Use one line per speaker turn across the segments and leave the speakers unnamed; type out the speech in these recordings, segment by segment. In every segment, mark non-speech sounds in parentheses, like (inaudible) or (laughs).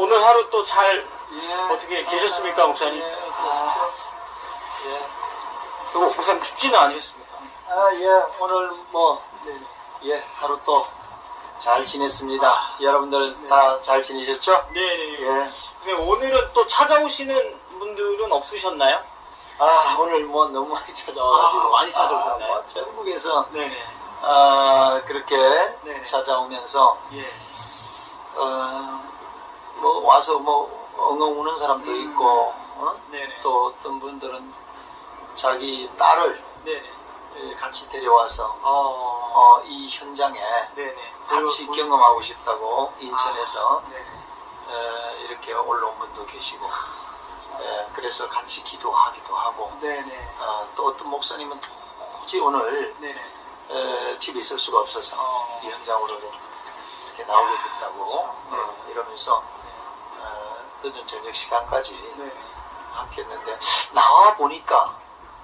오늘 하루 또잘
예.
어떻게 계셨습니까, 목사님?
예,
아.
예.
그리고 목사님 춥지는 않으셨습니까?
아, 예, 오늘 뭐, 예, 하루 또 잘 지냈습니다. 여러분들 다 잘 지내셨죠?
네 네.
예.
근데 오늘은 또 찾아오시는 분들은 없으셨나요?
아, 오늘 뭐 너무 많이 찾아와가지고.
아, 많이 찾아오셨나요?
아, 뭐 전국에서,
네 네.
아, 그렇게
네네.
찾아오면서,
예.
어, 뭐 와서 뭐 엉엉 우는 사람도
음.
있고, 어? 또 어떤 분들은 자기 딸을
네네.
예, 같이 데려와서,
어.
어, 이 현장에
네네.
같이
그-
경험하고 싶다고 인천에서
아.
에, 이렇게 올라온 분도 계시고 에, 그래서 같이 기도하기도 하고. 어, 또 어떤 목사님은 도저히 오늘. 에, 집에 있을 수가 없어서
어.
이 현장으로 좀 이렇게 나오게 됐다고
네.
어, 이러면서 어, 늦은 저녁 시간까지
네네.
함께 했는데 나와 보니까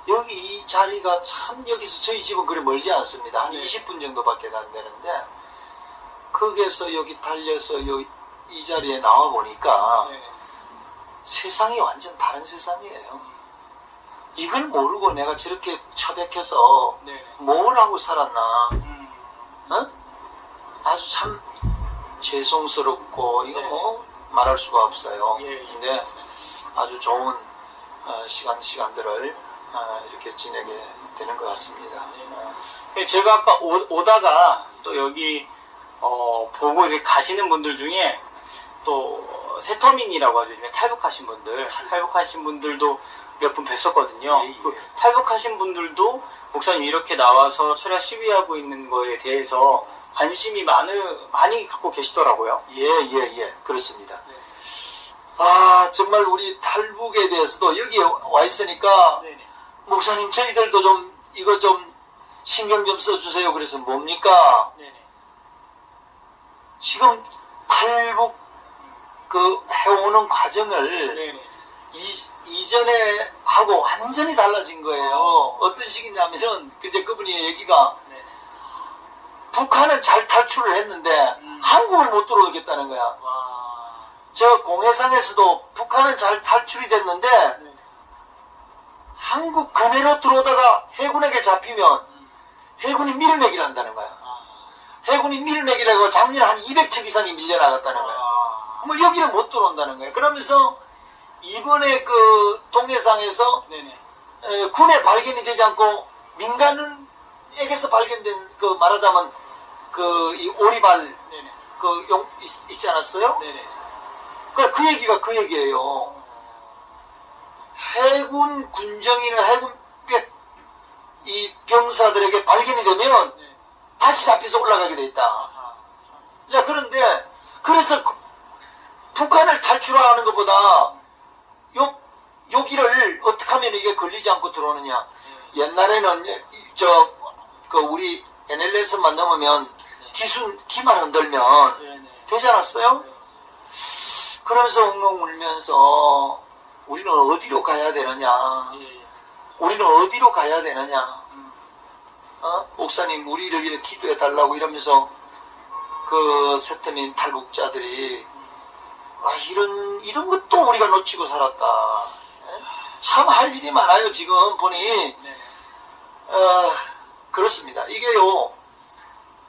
여기 이 자리가 참 여기서 저희 집은 그리 멀지 않습니다. 한
네.
20분 정도밖에 안 되는데 거기에서 여기 달려서 요, 이 자리에 나와 보니까
네네.
세상이 완전 다른 세상이에요. 이걸 모르고 내가 저렇게 처백해서
네네.
뭘 하고 살았나
음.
어? 아주 참 죄송스럽고 이거
네.
뭐 말할 수가 없어요.
예, 예.
근데 아주 좋은 어, 시간 시간들을 어, 이렇게 지내게 되는 것 같습니다.
예, 제가 아까 오, 다가또 여기 어, 보고 이렇게 가시는 분들 중에 또 세터민이라고 하죠. 요즘에 탈북하신 분들, 탈북하신 분들도 몇 분 뵀었거든요.
예, 예.
그 탈북하신 분들도 목사님 이렇게 나와서 철야 시위하고 있는 거에 대해서 관심이 많으, 많이 갖고 계시더라고요.
예, 예, 예, 그렇습니다. 아, 정말 우리 탈북에 대해서도 여기 와 있으니까
네네.
목사님 저희들도 좀 이거 좀 신경 좀 써주세요. 그래서 뭡니까?
네네.
지금 탈북 그 해오는 과정을
네네.
이, 이전에 하고 완전히 달라진 거예요. 어떤 식이냐면은, 이제 그분이 얘기가,
네네.
북한은 잘 탈출을 했는데,
음.
한국을 못 들어오겠다는 거야.
와.
저 공해상에서도 북한은 잘 탈출이 됐는데,
네네.
한국 근해로 들어오다가 해군에게 잡히면,
음.
해군이 밀어내기를 한다는 거야.
아.
해군이 밀어내기라고 작년에 한 200척 이상이 밀려나갔다는 거야.
아.
뭐 여기를 못 들어온다는 거예요. 그러면서, 이번에 그 동해상에서. 에, 군에 발견이 되지 않고 민간에게서 발견된 그 말하자면 그 이 오리발
네네.
그 용 있, 지 않았어요?
네네.
그, 그 얘기가 그 얘기예요. 해군 군정이나 해군 백- 이 병사들에게 발견이 되면
네.
다시 잡혀서 올라가게 돼 있다.
아.
자 그런데 그래서 그- 북한을 탈출하는 것보다 요 여기를 어떻게 하면 이게 걸리지 않고 들어오느냐?
네.
옛날에는 저 그 우리 NLS만 넘으면 기순 기만 흔들면
네네.
되지 않았어요? 그러면서 엉엉 울면서 우리는 어디로 가야 되느냐?
예, 예.
우리는 어디로 가야 되느냐?
음.
어? 목사님 우리를 위해 기도해 달라고 이러면서 그 세태민 탈북자들이 아 이런 이런 것도 우리가 놓치고 살았다. 참 할 일이 많아요 지금 보니
네네.
어, 그렇습니다. 이게요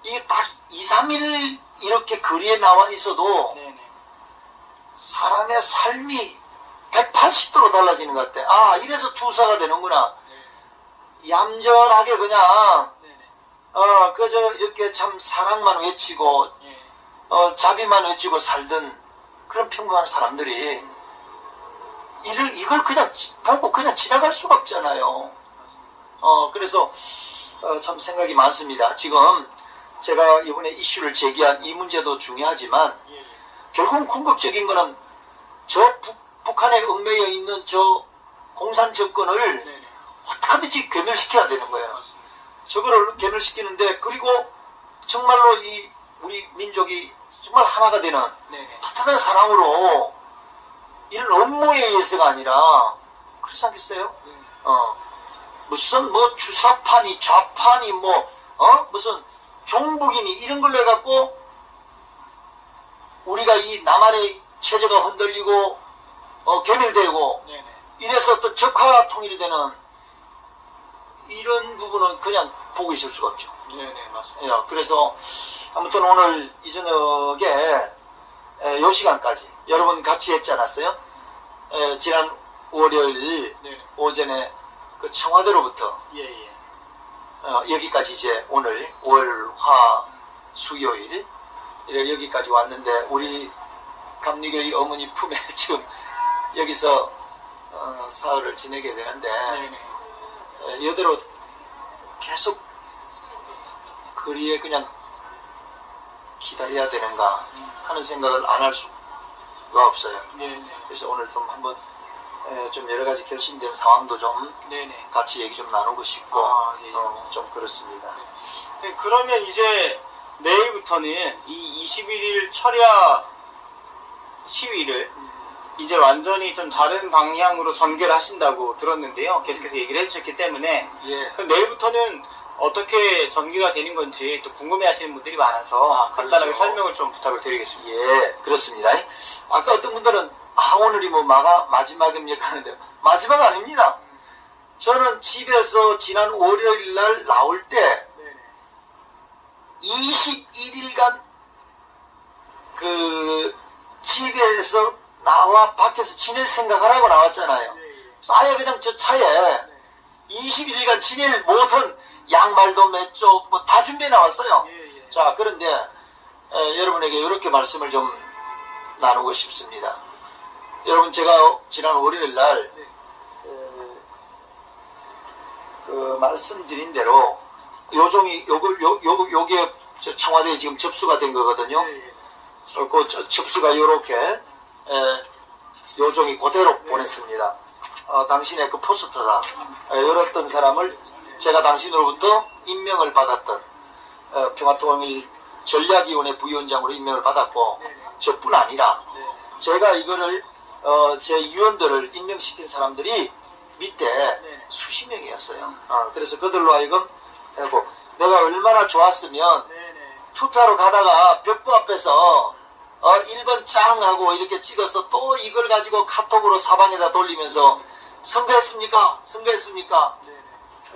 이게 딱 2, 3일 이렇게 거리에 나와 있어도
네네.
사람의 삶이 180도로 달라지는 것 같아. 아 이래서 투사가 되는구나. 얌전하게 그냥. 어 그저 이렇게 참 사랑만 외치고
예.
어, 자비만 외치고 살던 그런 평범한 사람들이 이를, 이걸 그냥 지- 보고 그냥 지나갈 수가 없잖아요. 어, 그래서 어, 참 생각이 많습니다. 지금 제가 이번에 이슈를 제기한 이 문제도 중요하지만
예, 예.
결국은 궁극적인 거는 저 북, 북한에 얽매여 있는 저 공산 정권을
네네.
어떻게든지 괴멸시켜야 되는 거예요. 저거를 괴멸시키는데 그리고 정말로 이 우리 민족이 정말 하나가 되는. 따뜻한 사랑으로 이런 업무에 의해서가 아니라 그렇지 않겠어요?
네네.
어 무슨 뭐 주사파니 좌파니 뭐어 무슨 종북이니 이런 걸로 해갖고 우리가 이 남한의 체제가 흔들리고 어, 괴멸되고
네네.
이래서 어떤 적화 통일이 되는 이런 부분은 그냥 보고 있을 수가 없죠.
네네, 맞습니다.
예, 그래서 아무튼 오늘 이 저녁에 에, 요 시간까지 여러분 같이 했지 않았어요? 에, 지난 월요일
네네.
오전에 그 청와대로부터
예, 예.
어, 여기까지 이제 오늘 월, 화, 수요일 이래 여기까지 왔는데 우리 감리교의 어머니 품에 (laughs) 지금 여기서 어, 사흘을 지내게 되는데
네네.
에, 이대로 계속 거리에 그냥 기다려야 되는가 하는 생각을 안 할 수가 없어요.
네네.
그래서 오늘 좀 한번 에, 좀 여러 가지 결심된 상황도 좀
네네.
같이 얘기 좀 나누고 싶고
아, 예, 예.
어, 좀 그렇습니다.
네, 그러면 이제 내일부터는 이 21일 철야 시위를 이제 완전히 좀 다른 방향으로 전개를 하신다고 들었는데요. 계속해서 얘기를 해주셨기 때문에
예.
그럼 내일부터는 어떻게 전개가 되는 건지 또 궁금해 하시는 분들이 많아서
아,
간단하게
그렇죠.
설명을 좀 부탁을 드리겠습니다.
예, 그렇습니다. 아까 어떤 분들은 아 오늘이 뭐 마가 마지막입니까 하는데 마지막 아닙니다. 저는 집에서 지난 월요일 날 나올 때 21일간 그 집에서 나와 밖에서 지낼 생각을 하고 나왔잖아요. 아예 그냥 저 차에 21일간 지낼 모든 양말도 맸죠. 뭐다 준비해 나왔어요. 자, 그런데 에, 여러분에게 이렇게 말씀을 좀 나누고 싶습니다. 여러분 제가 지난 월요일 날 에, 그 말씀드린 대로 요종이 요걸 요, 요 요게 저 청와대에 지금 접수가 된 거거든요. 그 저- 접수가 요렇게 에, 요종이 그대로 보냈습니다. 어, 당신의 그 포스터다. 에, 이랬던 사람을 제가 당신으로부터 임명을 받았던 어, 평화통일 전략위원회 부위원장으로 임명을 받았고 저뿐 아니라 제가 이거를 어, 제 위원들을 임명시킨 사람들이 밑에
네.
수십 명이었어요. 어, 그래서 그들로 하여금 내가 얼마나 좋았으면 투표하러 가다가 벽보 앞에서 어, 1번 짱 하고 이렇게 찍어서 또 이걸 가지고 카톡으로 사방에다 돌리면서 선거했습니까? 선거했습니까?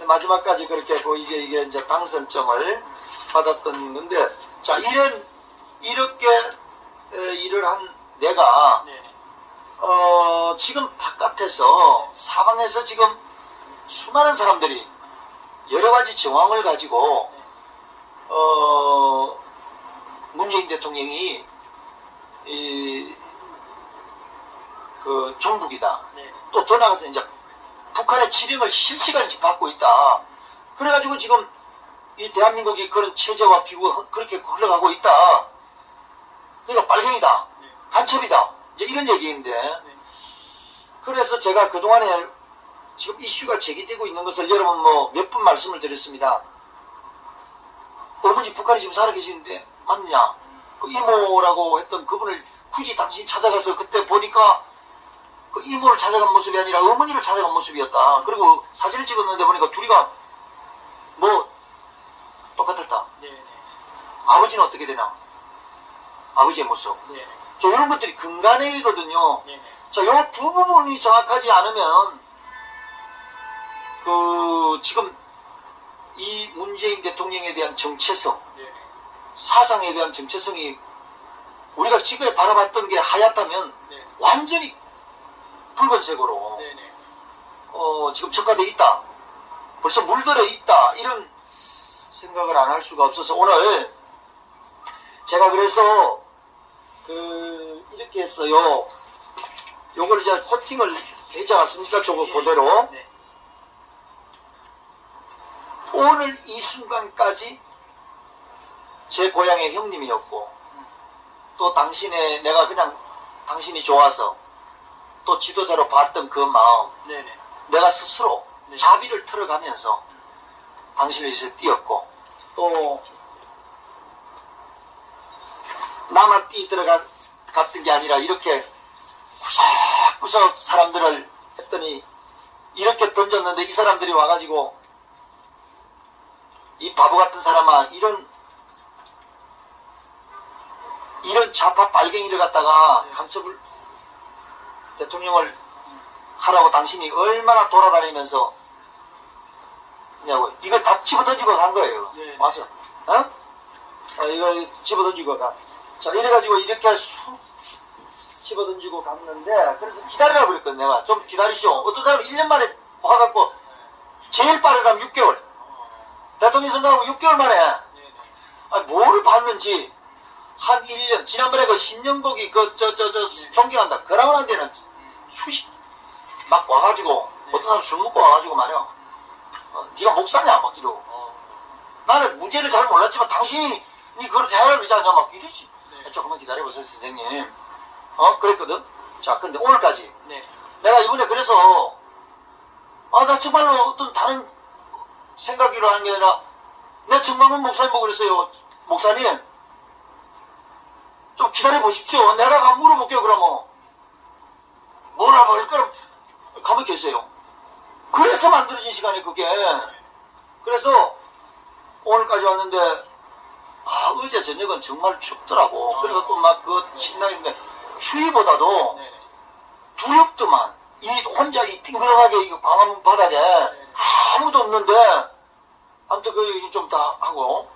마지막까지 그렇게 했고 이제 이게 이제 당선증을 받았던 건데 자 이런 이렇게 에, 일을 한 내가 어, 지금 바깥에서 사방에서 지금 수많은 사람들이 여러 가지 정황을 가지고 어, 문재인 대통령이 이, 그 종북이다. 또더 나가서 이제 북한의 지령을 실시간에 지금 받고 있다. 그래가지고 지금 이 대한민국이 그런 체제와 기구가 흐- 그렇게 흘러가고 있다. 그러니까 빨갱이다. 간첩이다. 이제 이런 얘기인데. 그래서 제가 그동안에 지금 이슈가 제기되고 있는 것을 여러분 뭐 몇 번 말씀을 드렸습니다. 어머니 북한에 지금 살아계시는데 맞느냐? 그 이모라고 했던 그분을 굳이 당신이 찾아가서 그때 보니까 그 이모를 찾아간 모습이 아니라 어머니를 찾아간 모습이었다. 그리고 사진을 찍었는데 보니까 둘이가 뭐 똑같았다. 아버지는 어떻게 되나? 아버지의 모습. 저 이런 것들이 근간이거든요. 자, 요 두 부분이 정확하지 않으면, 그, 지금, 이 문재인 대통령에 대한 정체성, 사상에 대한 정체성이 우리가 지금에 바라봤던 게 하얗다면 완전히 붉은색으로, 어, 지금 적화돼 있다. 벌써 물들어 있다. 이런 생각을 안 할 수가 없어서 오늘 제가 그래서 그, 이렇게 했어요. 요걸 이제 코팅을 하지 않았습니까? 저거 그대로. 오늘 이 순간까지 제 고향의 형님이었고, 또 당신의, 내가 그냥 당신이 좋아서, 또 지도자로 봤던 그 마음, 내가 스스로
네.
자비를 틀어가면서 당신을 위해서 뛰었고, 또, 나만 뛰 들어간, 갔던 게 아니라 이렇게 구석구석 사람들을 했더니, 이렇게 던졌는데 이 사람들이 와가지고, 이 바보 같은 사람아, 이런, 이런 좌파 빨갱이를 갖다가
네.
간첩을 대통령을 하라고 당신이 얼마나 돌아다니면서 냐고 이거 다 집어던지고 간 거예요.
네.
와서 어? 어, 이거 집어던지고 가. 자 이래가지고 이렇게 수 집어던지고 갔는데 그래서 기다리라고 그랬거든 내가 좀 기다리시오. 어떤 사람은 1년 만에 와갖고 제일 빠른 사람 6개월 대통령 선거하고 6개월 만에
네네.
아니, 뭐를 봤는지 한 1년 지난번에 그 신영복이 그 저 저저
네.
존경한다 그러는 데는
음.
수십 막 와가지고
네.
어떤 사람 술 먹고 와가지고 말이야 어, 네가 목사냐 막 이러고
어.
나는 문제를 잘 몰랐지만 당신이 그렇게 하라 그러지 않냐 막 이러지
네.
조금만 기다려보세요 선생님 어 그랬거든 자 근데 오늘까지
네.
내가 이번에 그래서 아 나 정말로 어떤 다른 생각으로 하는 게 아니라 내가 정광훈 목사님 보고 그랬어요 목사님 좀 기다려 보십시오. 내가 가 물어볼게요 그러면 뭐라 할 거럼 가만히 계세요. 그래서 만들어진 시간이 그게. 그래서 오늘까지 왔는데 아 어제 저녁은 정말 춥더라고. 그래갖고 막그 신나는데 추위보다도
네네.
두렵더만. 이 혼자 이 빙그러하게 이 광화문 바닥에 아무도 없는데 아무튼 그 얘기 좀 다 하고.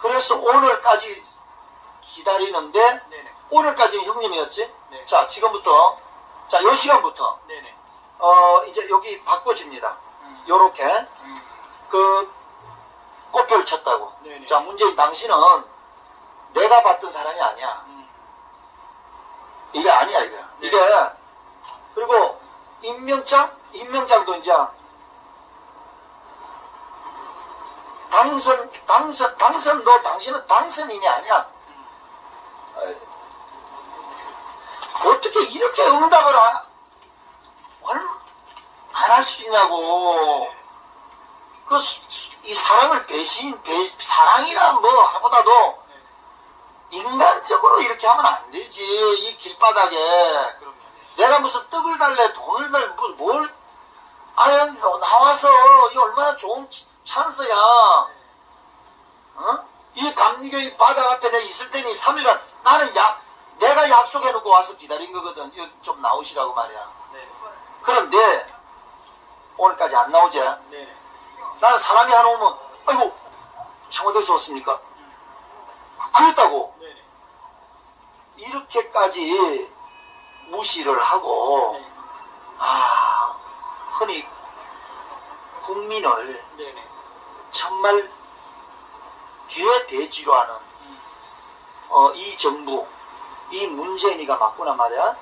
그래서 오늘까지 기다리는데
네네.
오늘까지는 형님이었지
네.
자 지금부터 자 요 시간부터
네네.
어 이제 여기 바꿔집니다
음.
요렇게
음.
그 꽃표를 쳤다고
네네.
자 문재인 당신은 내가 봤던 사람이 아니야
음.
이게 아니야 이게
네.
이게 그리고 임명장 임명장도 이제 당선 당선 당선도 당신은 당선인이 아니야 어떻게 이렇게 응답을 안 할 수 있냐고 그 이 사랑을 배신 배, 사랑이란 뭐 하보다도 인간적으로 이렇게 하면 안 되지 이 길바닥에. 내가 무슨 떡을 달래 돈을 달래 뭐, 뭘 아유 너 나와서 이 얼마나 좋은 치- 찬스야 어? 이 감리교의 바닥 앞에 내가 있을 때니 3일간 나는 약 내가 약속해놓고 와서 기다린 거거든 이거 좀 나오시라고 말이야
네.
그런데 오늘까지 안 나오지
네네.
나는 사람이 하나 오면 아이고 청와대에서 왔습니까 그랬다고
네네.
이렇게까지 무시를 하고
네.
아, 흔히 국민을. 정말 개돼지로 하는
음.
어, 이 정부, 이 문재인이가 맞구나 말이야.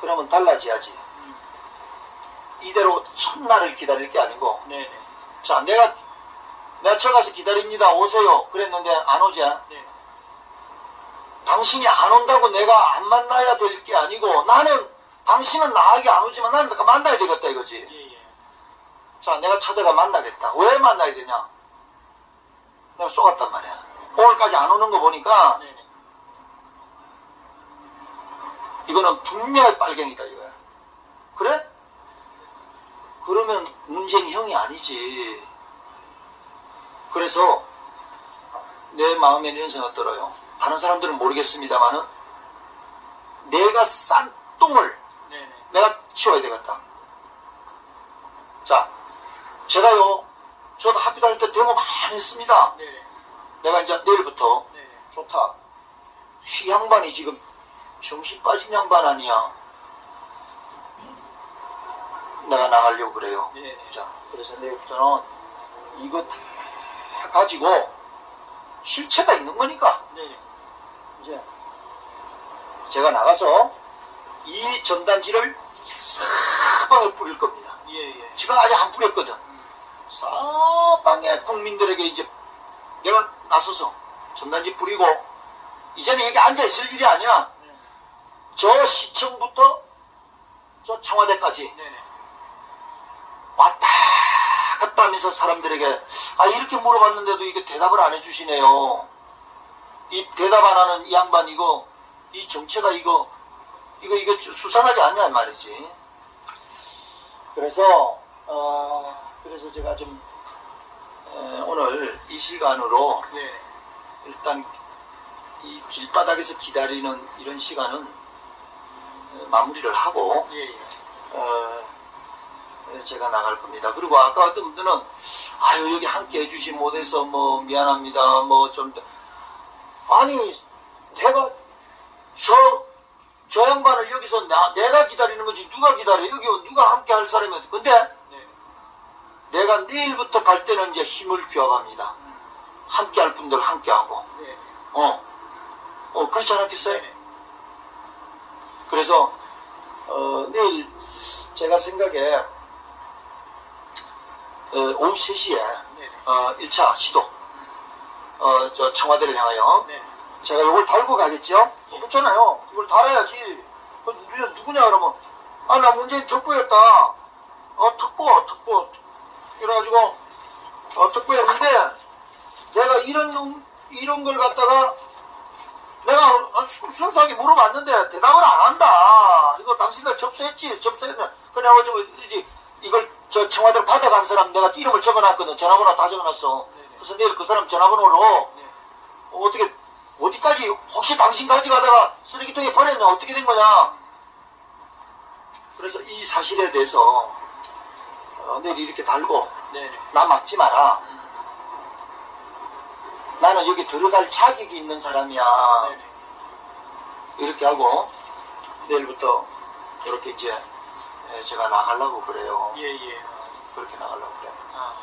그러면 달라져야지.
음.
이대로 첫날을 기다릴 게 아니고,
네네.
자, 내가 내가 저 가서 기다립니다. 오세요. 그랬는데 안 오지.
네.
당신이 안 온다고 내가 안 만나야 될 게 아니고, 나는 당신은 나에게 안 오지만 나는 내가 만나야 되겠다 이거지.
예, 예.
자, 내가 찾아가 만나겠다. 왜 만나야 되냐? 내가 쏘갔단 말이야. 오늘까지 안 오는 거 보니까
네 네.
이거는 분명히 빨갱이다 이거야. 그래? 그러면 문재인 형이 아니지. 그래서 내 마음에 이런 생각 들어요. 다른 사람들은 모르겠습니다만은 내가 싼 똥을
네네.
내가 치워야 되겠다. 자, 제가요, 저도 학교 다닐 때 데모 많이 했습니다.
네네.
내가 이제 내일부터
네네.
좋다. 이 양반이 지금 정신 빠진 양반 아니야. 내가 나가려고 그래요.
네네.
자, 그래서 내일부터는 이거 다 가지고 실체가 있는 거니까
네네.
이제 제가 나가서 이 전단지를 사방에 뿌릴 겁니다.
예, 예.
지금 아직 안 뿌렸거든.
음.
사방에 국민들에게 이제 내가 나서서 전단지 뿌리고 이제는 여기 앉아 있을 일이 아니야. 저 시청부터 저 청와대까지
네네.
왔다 갔다 하면서 사람들에게 아 이렇게 물어봤는데도 이게 대답을 안 해주시네요. 이 대답 안 하는 이 양반 이거 이 정체가 이거 이거 이게 좀 수상하지 않냐 이 말이지. 그래서 어 그래서 제가 좀 에, 오늘 이 시간으로
네네.
일단 이 길바닥에서 기다리는 이런 시간은 어, 마무리를 하고
예, 예.
어, 예, 제가 나갈 겁니다. 그리고 아까 어떤 분들은 아유 여기 함께 해주시 못해서 뭐 미안합니다. 뭐 좀 아니 내가 저 저 양반을 여기서 나, 내가 기다리는 거지 누가 기다려 여기 누가 함께 할 사람이 어디 근데
네.
내가 내일부터 갈 때는 이제 힘을 기업합니다.
음.
함께 할 분들 함께 하고
네.
어, 어 그렇지 않았겠어요?
네.
그래서 어, 내일 제가 생각에 어, 오후 3시에
네.
어, 1차 시도 어, 저 청와대를 향하여
네.
제가 이걸 달고 가겠죠? 그렇잖아요. 이걸 달아야지. 그 누- 누구냐 그러면 아 나 문재인 특보였다. 어 특보 특보 이래가지고 어 특보였는데 내가 이런 놈- 이런 걸 갖다가 내가 아, 순- 순수하게 물어봤는데 대답을 안 한다. 이거 당신들 접수했지? 접수했네. 그래가지고 이제 이걸 저 청와대로 받아간 사람 내가 이름을 적어놨거든. 전화번호 다 적어놨어.
네네.
그래서 내일 그 사람 전화번호로
네.
어, 어떻게 어디까지 혹시 당신 가져가다가 쓰레기통에 버렸냐 어떻게 된 거냐 그래서 이 사실에 대해서 어, 내일 이렇게 달고
네.
나 막지 마라
음.
나는 여기 들어갈 자격이 있는 사람이야.
네.
이렇게 하고 내일부터 이렇게 이제 예, 제가 나가려고 그래요.
예, 예.
그렇게 나가려고 그래요.
아,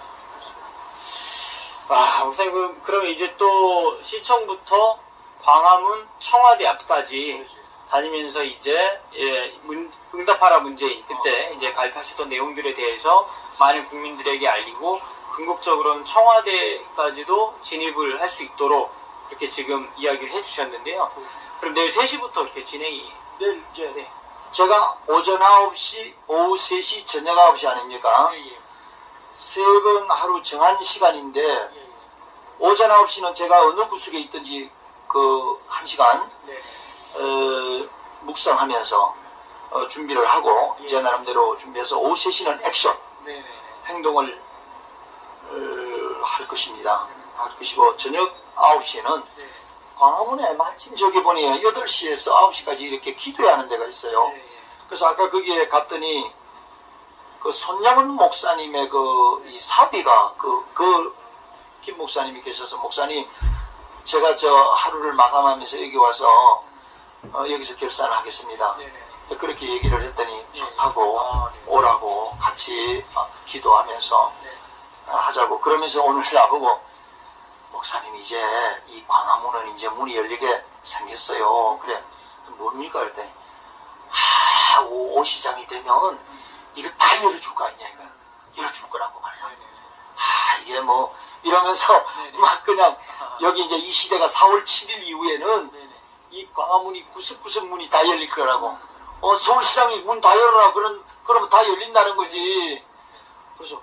아, 우선 그, 그러면 이제 또 시청부터 광화문 청와대 앞까지 다니면서 이제 예, 문- 응답하라 문재인 그때 이제 발표하셨던 내용들에 대해서 많은 국민들에게 알리고 궁극적으로는 청와대까지도 진입을 할 수 있도록 이렇게 지금 이야기를 해주셨는데요. 그럼 내일 3시부터 이렇게 진행이
내일 이제
네.
제가 오전 9시 오후 3시 저녁 9시 아닙니까
예, 예.
세번 하루 정한 시간인데
예, 예.
오전 9시는 제가 어느 구석에 있든지 그한 시간
네.
어, 묵상하면서 어, 준비를 하고
예.
제 나름대로 준비해서 오후 3시는 액션
네, 네, 네.
행동을 어, 할 것입니다. 할 것이고 저녁 9시는
네.
광화문에 마침 저기 보니 8시에서 9시까지 이렇게 기도회 하는 데가 있어요.
네, 예.
그래서 아까 거기에 갔더니 그 손양은 목사님의 그 이 사비가 그 그 김 목사님이 계셔서 목사님 제가 저 하루를 마감하면서 여기 와서 어, 여기서 결산을 하겠습니다.
네, 네.
그렇게 얘기를 했더니 좋다고
아, 네.
오라고 같이 어, 기도하면서
네.
어, 하자고 그러면서 오늘 나보고 목사님 이제 이 광화문은 이제 문이 열리게 생겼어요. 그래 뭡니까 그랬더니 아, 오, 시장이 되면 이거 다 열어줄 거 아니냐, 이거. 열어줄 거라고 말이야.
네, 네.
아, 이게 뭐, 이러면서. 막 그냥 여기 이제 이 시대가 4월 7일 이후에는
네, 네.
이 광화문이 구석구석 문이 다 열릴 거라고. 어, 서울시장이 문 다 열어라. 그런, 그러면 다 열린다는 거지. 그래서,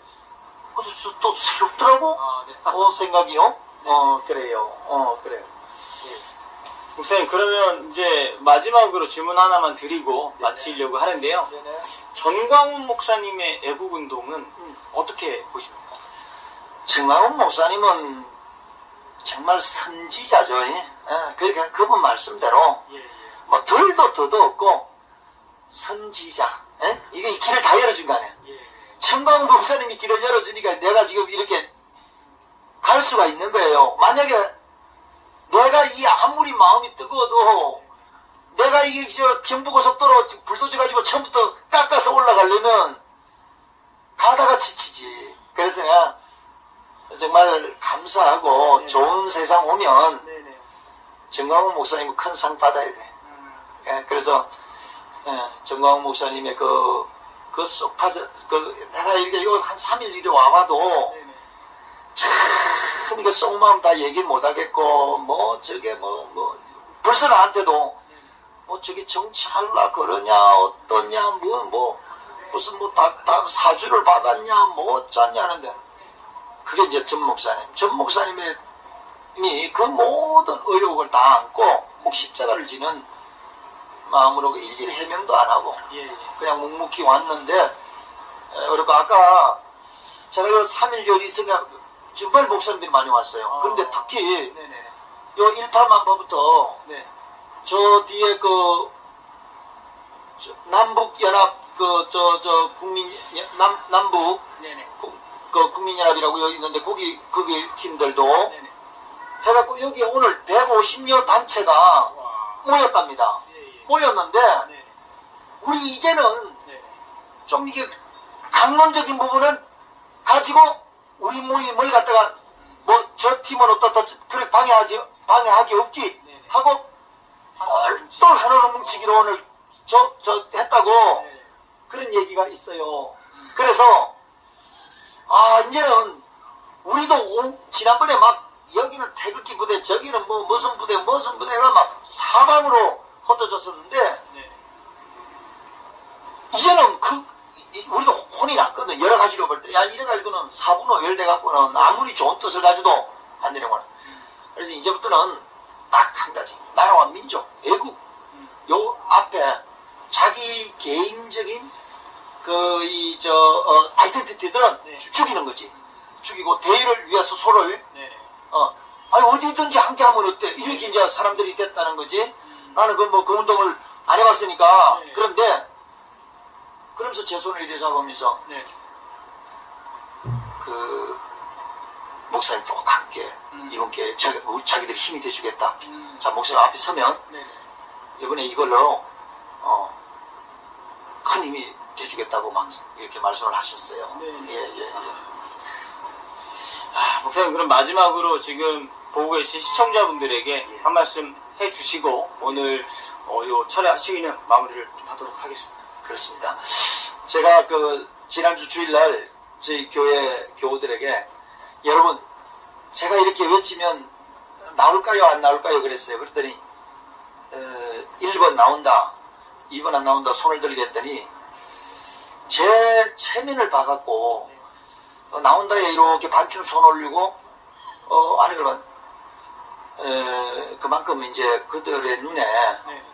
어, 또, 또 새롭더라고?
아, 네.
어, 생각이요? 어, 그래요. 어, 그래요.
목사님 그러면 이제 마지막으로 질문 하나만 드리고 마치려고 하는데요.
네네.
전광훈 목사님의 애국 운동은
음.
어떻게 보십니까?
정광훈 목사님은 정말 선지자죠. 예? 예, 그러니까 그분 말씀대로
예, 예.
뭐 덜도 더도 없고 선지자. 예? 이게 이 길을 다 열어준 거 아니야.
예,
청광훈 목사님이 길을 열어주니까 내가 지금 이렇게 갈 수가 있는 거예요. 만약에 내가 이 아무리 마음이 뜨거워도 내가 이게 저 경부고속도로 불도저 가지고 처음부터 깎아서 올라가려면 가다가 지치지. 그래서 내가 정말 감사하고
네.
좋은 세상 오면
네 네.
정광훈 목사님 큰 상 받아야 돼.
음,
예, 그래서 예, 정광훈 목사님의 그, 그쏙 타져, 그, 내가 이렇게 이거 한 3일 이리 와봐도. 참 이거 속마음 다 얘기 못하겠고 뭐 저게 뭐 뭐 벌써 나한테도 뭐 저기 정치할라 그러냐 어떠냐 뭐 뭐 무슨 뭐 다 다 사주를 받았냐 뭐 어쩌냐는데 그게 이제 전 목사님 전 목사님의 그 모든 의욕을 다 안고 꼭 십자가를 지는 마음으로 그 일일이 해명도 안 하고
예, 예.
그냥 묵묵히 왔는데 에, 그리고 아까 제가 요 3일 열이 있으면 정말 목사님들이 많이 왔어요.
어.
그런데 특히
네네.
요 1파만파부터
네.
저 뒤에 그저 남북 연합 그 저 저 국민 남 남북
네네.
구- 그 국민연합이라고 여기 있는데 거기 거기 팀들도
네네.
해갖고 여기 오늘 150여 단체가
와.
모였답니다. 모였는데
네네.
우리 이제는
네네.
좀 이게 강론적인 부분은 가지고 우리 모임을 갖다가 뭐 저 팀은 어떻다 그렇게 방해하지 방해하기 없기
네네.
하고 또 하나로 뭉치기로 오늘 저 저 했다고
네네.
그런 얘기가 있어요.
음.
그래서 아 이제는 우리도 오- 지난번에 막 여기는 태극기 부대 저기는 뭐 무슨 부대 무슨 부대가 막 사방으로 흩어졌었는데
네네.
이제는 그 이- 우리도 혼이 났거든 여러 가지로 볼 때 야 이래 가지고는 사분호 열대 갖고는 아무리 좋은 뜻을 가지도 안 되는 거야 그래서 이제부터는 딱 한 가지 나라와 민족 애국
음.
요 앞에 자기 개인적인 그 이 저 어, 아이덴티티들은
네.
주- 죽이는 거지 죽이고 대의를 위해서 소를
네네.
어 아니 어디든지 함께 하면 어때 이렇게 이제 사람들이 됐다는 거지
음.
나는 그 뭐 그 운동을 안 해봤으니까
네.
그런데 그러면서 제 손을 이래 잡으면서
네네.
그 목사님 꼭 함께
음.
이분께 자, 자기들이 힘이 돼주겠다
음.
자 목사님 앞에 서면
네네.
이번에 이걸로 어, 큰 힘이 돼주겠다고 막 이렇게 말씀을 하셨어요
네.
예예 예,
아, 목사님 그럼 마지막으로 지금 보고 계신 시청자분들에게
예.
한 말씀 해 주시고 오늘 어, 요 철야 시위는 마무리를 좀 하도록 하겠습니다.
그렇습니다. 제가 그 지난주 주일날 저희 교회 교우들에게 여러분 제가 이렇게 외치면 나올까요 안 나올까요 그랬어요. 그랬더니 어, 1번 나온다 2번 안 나온다 손을 들게 했더니 제 체면을 봐갖고 어, 나온다에 이렇게 반쯤 손 올리고 어, 아니 그러면 에, 그만큼 이제 그들의 눈에
네.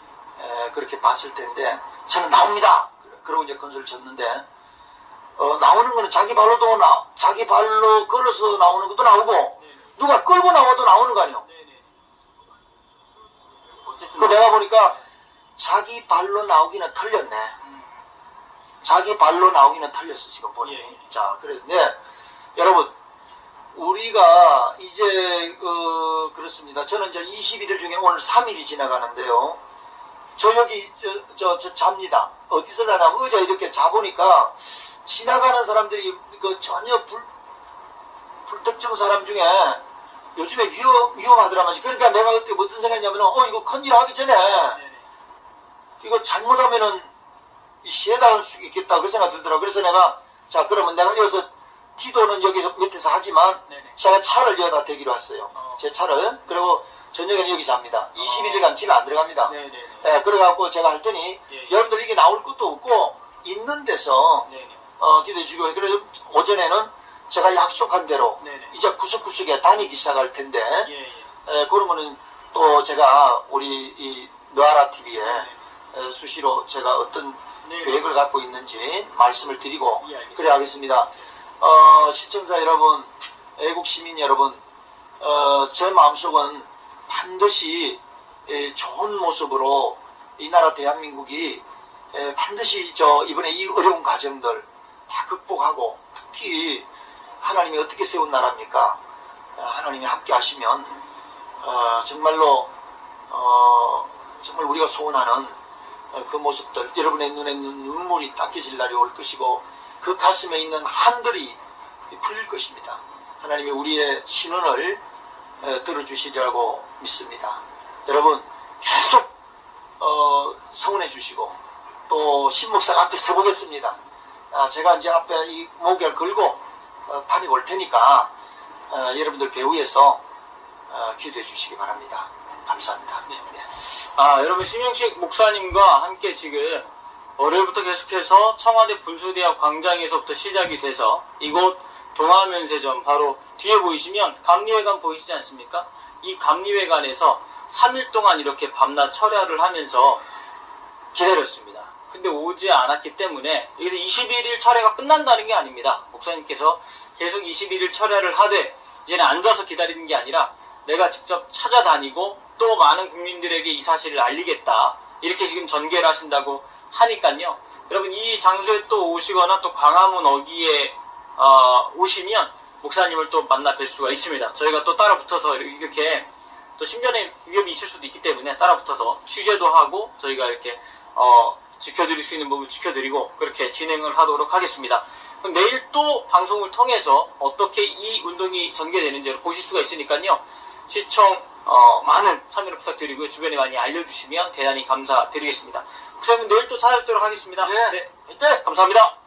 에, 그렇게 봤을 텐데 저는 나옵니다. 그러고 이제 건설을 쳤는데 어, 나오는 거는 자기 발로도 나 자기 발로 걸어서 나오는 것도 나오고
네네.
누가 끌고 나와도 나오는 거 아니에요.
네네. 어쨌든
그 내가 보니까 자기 발로 나오기는 틀렸네.
음.
자기 발로 나오기는 틀렸어 지금 보니.
예.
자 그래서 네 여러분 우리가 이제 그 그렇습니다. 저는 이제 21일 중에 오늘 3일이 지나가는데요. 저 여기 저, 저, 저 잡니다. 어디서 자냐면 의자 이렇게 자보니까 지나가는 사람들이 그 전혀 불, 불특정 사람 중에 요즘에 위험, 위험하더라만 그러니까 내가 그때 어떤 생각했냐면 어 이거 큰일 하기 전에. 이거 잘못하면은 시해당할 수 있겠다 그 생각 들더라고 그래서 내가 자 그러면 내가 여기서 기도는 여기서 밑에서 하지만
네네.
제가 차를 여기다 대기로 왔어요
어.
제 차를 그리고 저녁에는 여기 잡니다 21일간 집에 안 들어갑니다. 예, 그래갖고 제가 할 테니
예, 예.
여러분들 이게 나올 것도 없고 있는 데서
네네.
어, 기도해 주시고 그래서 오전에는 제가 약속한 대로
네네.
이제 구석구석에 다니기 시작할 텐데
예, 예.
에, 그런 거는 또 제가 우리 이 너아라 TV에
네.
수시로 제가 어떤
네.
계획을 갖고 있는지 말씀을 드리고
예, 알겠습니다.
그래 하겠습니다. 어, 시청자 여러분, 애국 시민 여러분, 어, 제 마음속은 반드시 에, 좋은 모습으로 이 나라 대한민국이 에, 반드시 저 이번에 이 어려운 과정들 다 극복하고 특히 하나님이 어떻게 세운 나라입니까? 어, 하나님이 함께 하시면 어, 정말로 어, 정말 우리가 소원하는 어, 그 모습들 여러분의 눈에 눈물이 닦여질 날이 올 것이고 그 가슴에 있는 한들이 풀릴 것입니다. 하나님이 우리의 신원을 어, 들어주시리라고 믿습니다. 여러분 계속 어, 성원해 주시고 또 신목사가 앞에 서보겠습니다. 아, 제가 이제 앞에 이 목에 걸고 어, 다녀올 테니까 어, 여러분들 배후에서 어, 기도해 주시기 바랍니다. 감사합니다.
네. 아, 여러분, 심영식 목사님과 함께 지금 월요일부터 계속해서 청와대 분수대학 광장에서부터 시작이 돼서 이곳 동아면세점 바로 뒤에 보이시면 감리회관 보이시지 않습니까? 이 감리회관에서 3일 동안 이렇게 밤낮 철야를 하면서 기다렸습니다. 근데 오지 않았기 때문에 여기서 21일 철야가 끝난다는 게 아닙니다. 목사님께서 계속 21일 철야를 하되 이제는 앉아서 기다리는 게 아니라 내가 직접 찾아다니고 또 많은 국민들에게 이 사실을 알리겠다. 이렇게 지금 전개를 하신다고 하니까요. 여러분 이 장소에 또 오시거나 또 광화문 어기에 어, 오시면 목사님을 또 만나 뵐 수가 있습니다. 저희가 또 따라 붙어서 이렇게 또 신변의 위험이 있을 수도 있기 때문에 따라 붙어서 취재도 하고 저희가 이렇게 어, 지켜드릴 수 있는 부분 지켜드리고 그렇게 진행을 하도록 하겠습니다. 그럼 내일 또 방송을 통해서 어떻게 이 운동이 전개되는지를 보실 수가 있으니까요. 시청 어, 많은 참여를 부탁드리고요. 주변에 많이 알려주시면 대단히 감사드리겠습니다. 목사님 내일 또 찾아뵙도록 하겠습니다.
네.
네,
이때
감사합니다.